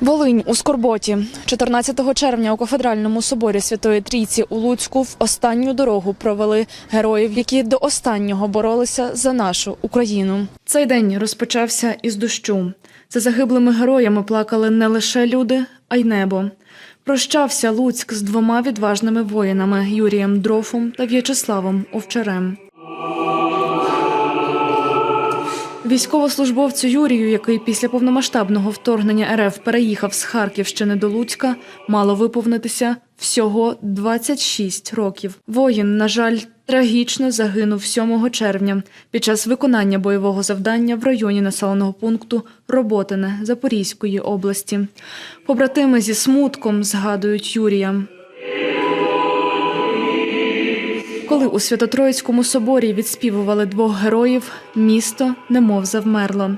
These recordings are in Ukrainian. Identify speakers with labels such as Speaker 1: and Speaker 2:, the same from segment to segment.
Speaker 1: Волинь у Скорботі 14 червня у кафедральному соборі Святої Трійці у Луцьку в останню дорогу провели героїв, які до останнього боролися за нашу Україну. Цей день розпочався із дощу. За загиблими героями плакали не лише люди, а й небо. Прощався Луцьк з двома відважними воїнами Юрієм Дрофом та В'ячеславом Овчарем. Військовослужбовцю Юрію, який після повномасштабного вторгнення РФ переїхав з Харківщини до Луцька, мало виповнитися всього 26 років. Воїн, на жаль, трагічно загинув 7 червня під час виконання бойового завдання в районі населеного пункту Роботине Запорізької області. Побратими зі смутком згадують Юрія. Коли у Свято-Троїцькому соборі відспівували двох героїв, місто немов завмерло.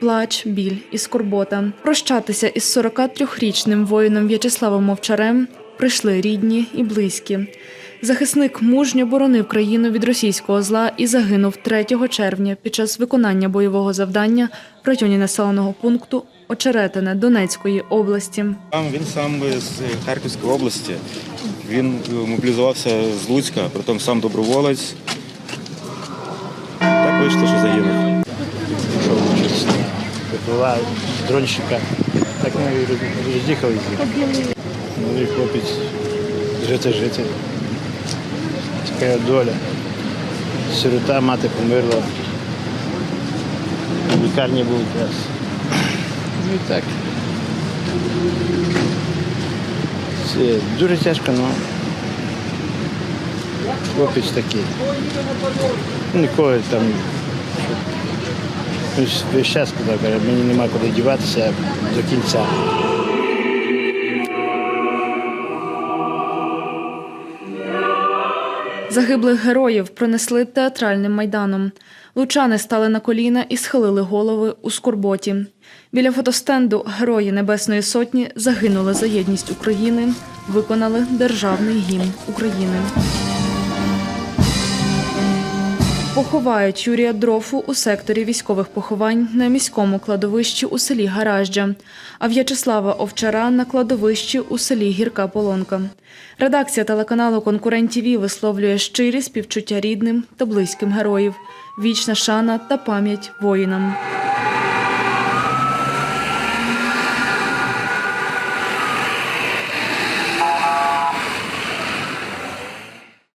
Speaker 1: Плач, біль і скорбота. Прощатися із 43-річним воїном В'ячеславом Мовчарем прийшли рідні і близькі. Захисник мужньо боронив країну від російського зла і загинув 3 червня під час виконання бойового завдання в районі населеного пункту Очеретине Донецької області.
Speaker 2: Сам він сам з Харківської області. Він е, мобілізувався з Луцька, притом сам доброволець. Так вийшло, що загинув.
Speaker 3: на дронщика. Так ми і роз- роз'їхалися. Ну і хлопець жити жити. Така доля. Сирота, мати померла. В лікарні був якраз. Ну і так. Це дуже тяжко, але хлопець такий. Ніколи там він весь час коли мені нема куди діватися до кінця.
Speaker 1: Загиблих героїв пронесли театральним майданом. Лучани стали на коліна і схилили голови у скорботі. Біля фотостенду Герої Небесної Сотні загинули за єдність України, виконали державний гімн України. Поховають Юрія Дрофу у секторі військових поховань на міському кладовищі у селі Гаражджа, а В'ячеслава Овчара на кладовищі у селі Гірка Полонка. Редакція телеканалу Конкурент ТІВІ висловлює щирі співчуття рідним та близьким героїв, вічна шана та пам'ять воїнам.